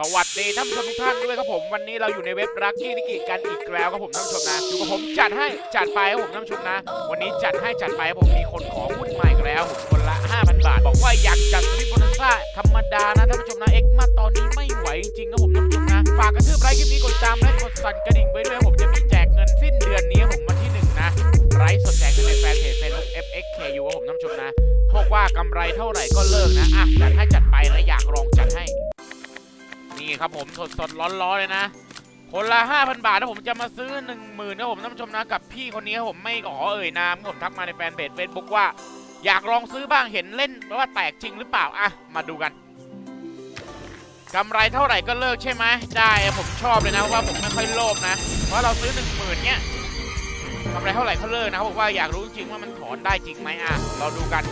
สวัสดีท่านผู้ชมทุกท่านด้วยครับผมวันนี้เราอยู่ในเว็บรักกี้นิกิกันอีกแล้วครับผมท่านผู้ชมนะอยู่กับผมจัดให้จัดไปครับผมท่านผู้ชมนะ วันนี้จัดให้จัดไปครับผมมีคนขอหุ้นใหม่แล้วคนละ 5,000 บาท บอกว่าอยากจัดสวิตโบนัสซ่าธรรมดานะท่านผู้ชมนะเอ็กมาตอนนี้ไม่ไหวจริงๆครับผมท่านผู้ชมนะฝากกระทืบไลค์คลิปนี้กดตามและกดสั่นกระดิ่งไว้ด้วยผมจะมีแจกเงินสิ้นเดือนนี้ครับผมวันที่หนึ่งนะไลฟ์สดแจกเงินในแฟนเพจ Facebook FXKU ครับผมท่านผู้ชมนะโชคว่ากำไรเท่าไหร่ก็เลิกนะอะจัดให้จัดไปและอยากลองจัดให้ นี่ครับผมสดสดร้อนร้อนๆเลยนะ คนละ 5,000 บาทนะผมจะมาซื้อ 1 0,000นะผมท่านผู้ชมนะกับพี่คนนี้ผมไม่ขอเอ่ยนามผมทักมาในแฟนเพจ Facebook ว่า อยากลองซื้อบ้างเห็นเล่นว่าแตกจริงหรือเปล่าอะมาดูกันกำไรเท่าไหร่ก็เลิกใช่ไหมได้ผมชอบเลยนะเพราะว่าผมไม่ค่อยโลภนะเพราะเราซื้อ 1 0,000เนี่ยกำไรเท่าไหร่ก็เลิกนะครับอกว่าอยากรู้จริงว่ามันถอนได้จริงไหมอะเราดูกัน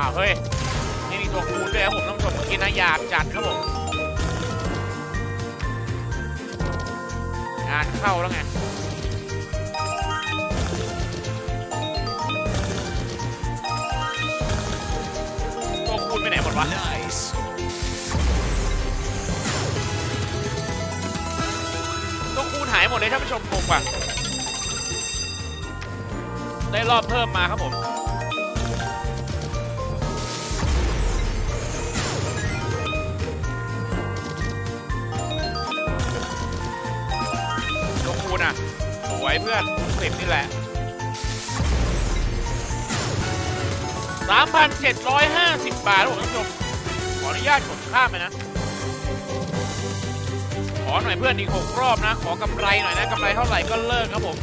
อ้าวเฮ้ย นี่มีตัวคูณด้วยครับผมต้องชมเมื่อกี้นะอยากจัดครับผมงานเข้าแล้วไงตัวคูณไปไหนหมดวะ Nice. ตัวคูณหายหมดเลยท่านผู้ชมงงว่ะได้รอบเพิ่มมาครับผม สวยเพื่อนสิบนี่แหละ 3,750 บาทครับผมท่านผู้ชม ขออนุญาตกดข้ามไปนะ ขอหน่อยเพื่อนอีกหกรอบนะ ขอกำไรหน่อยนะกำไรเท่าไหร่ก็เลิกครับผม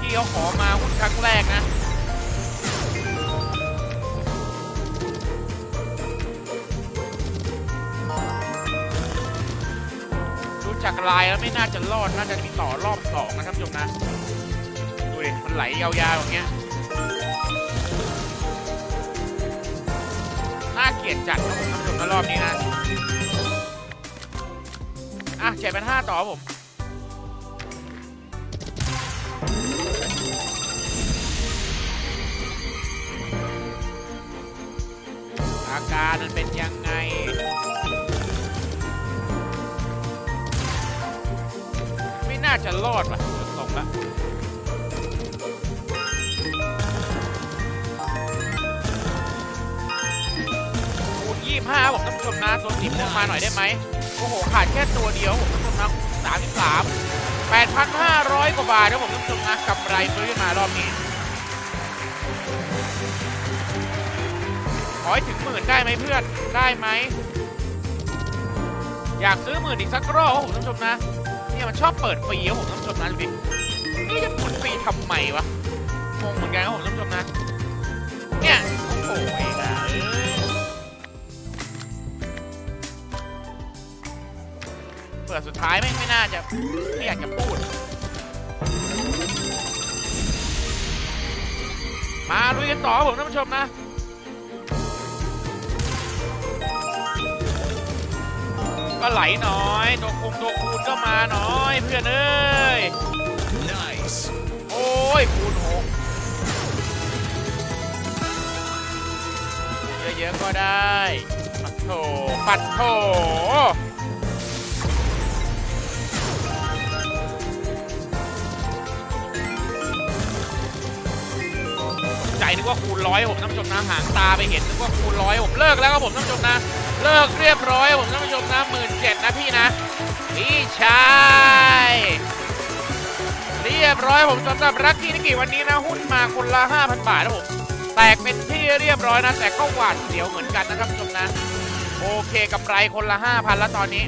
พี่เขาขอมาหุ้นครั้งแรกนะ จากลายแล้วไม่น่าจะรอด น่าจะมีต่อรอบสองนะท่านผู้ชมนะ ดูดิ มันไหลยาวๆอย่างเงี้ย น่าเกลียดจัดครับผมท่านผู้ชมนะรอบนี้นะ อะเจ็ดเป็นห้าต่อผมอาการมันเป็นยังไง น่าจะรอดว่ะดูทรงละคูณยี่ห้าผมท่านผู้ชมนะตัวสีม่วงมาหน่อยได้ไหมโอ้โห ขาดแค่ตัวเดียวผมท่านผู้ชมนะสามสิบสามแปดพันห้าร้อยกว่าบาทนะผมท่านผู้ชมนะกำไรซื้อมารอบนี้ขอให้ถึงหมื่นได้ไหมเพื่อน ได้ไหม อยากซื้อหมื่นอีกสักรอบครับผมท่านผู้ชมนะ เนี่ยมันชอบเปิดฟรีครับผมท่านผู้ชมนะดูดินี่จะเปิดฟรีทำไมวะงงเหมือนกันครับผมท่านผู้ชมนะ เนี่ยโอ้โหเองอะเปิดสุดท้ายไม่ไม่น่าจะไม่อยากจะพูด มาลุยกันต่อผมท่านผู้ชมนะ ก็ไหลน้อย ตัวคุมตัวคูณก็มาน้อยเพื่อนเอ้ย Nice. โอ้ยคูณหกเยอะๆก็ได้ปัดโถปัดโถใจนึกว่าคูณร้อยผมท่านผู้ชมนะหางตาไปเห็นนึกว่าคูณร้อยผมเลิกแล้วครับผมท่านผู้ชมนะ เลิกเรียบร้อยผมท่านผู้ชมนะหมื่นเจ็ดนะพี่นะ พี่ชายเรียบร้อยผมสำหรับรักกี้นิกิวันนี้นะหุ้นมาคนละ5,000 บาทนะผมแตกเป็นที่เรียบร้อยนะ แต่ก็หวาดเสียวเหมือนกันนะท่านผู้ชมนะ โอเคกำไรคนละ 5,000 แล้วตอนนี้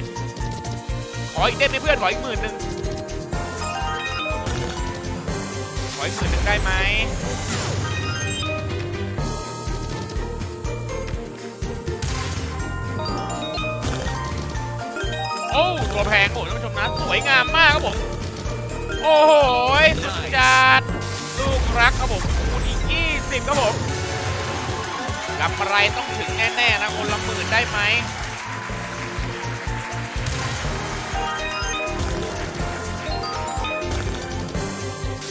ขออีกได้ไหมเพื่อนขออีกหมื่นหนึ่งขออีกหมื่นหนึ่งได้ไหม ตัวแพงโอ้ท่านผู้ชมนะสวยงามมากครับผม โอ้โหสุดจัดลูกรักครับผมคูณอีก20ครับผมกำไรต้องถึงแน่ๆนะคนละหมื่นได้ไหม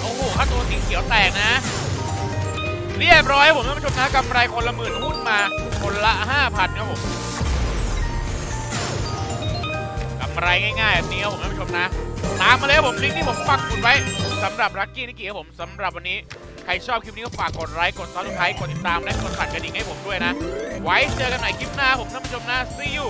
โอ้โหถ้าตัวสีเขียวแตกนะ เรียบร้อยผมท่านผู้ชมนะกำไรคนละหมื่นหุ้นมาคนละ 5,000ครับผมำไรง่ายๆแบบนี้ครับผมท่านผู้ชมนะ ตามมาเลยผมลิงก์ที่ผมปักหมุดไว้สำหรับลัคกี้นิกกี้ครับผมสำหรับวันนี้ ใครชอบคลิปนี้ก็ฝากกดไลค์กดซับสไครต์กดติดตามและกดสั่นกระดิ่งให้ผมด้วยนะ ไว้เจอกันใหม่คลิปหน้าผมท่านผู้ชมนะ see you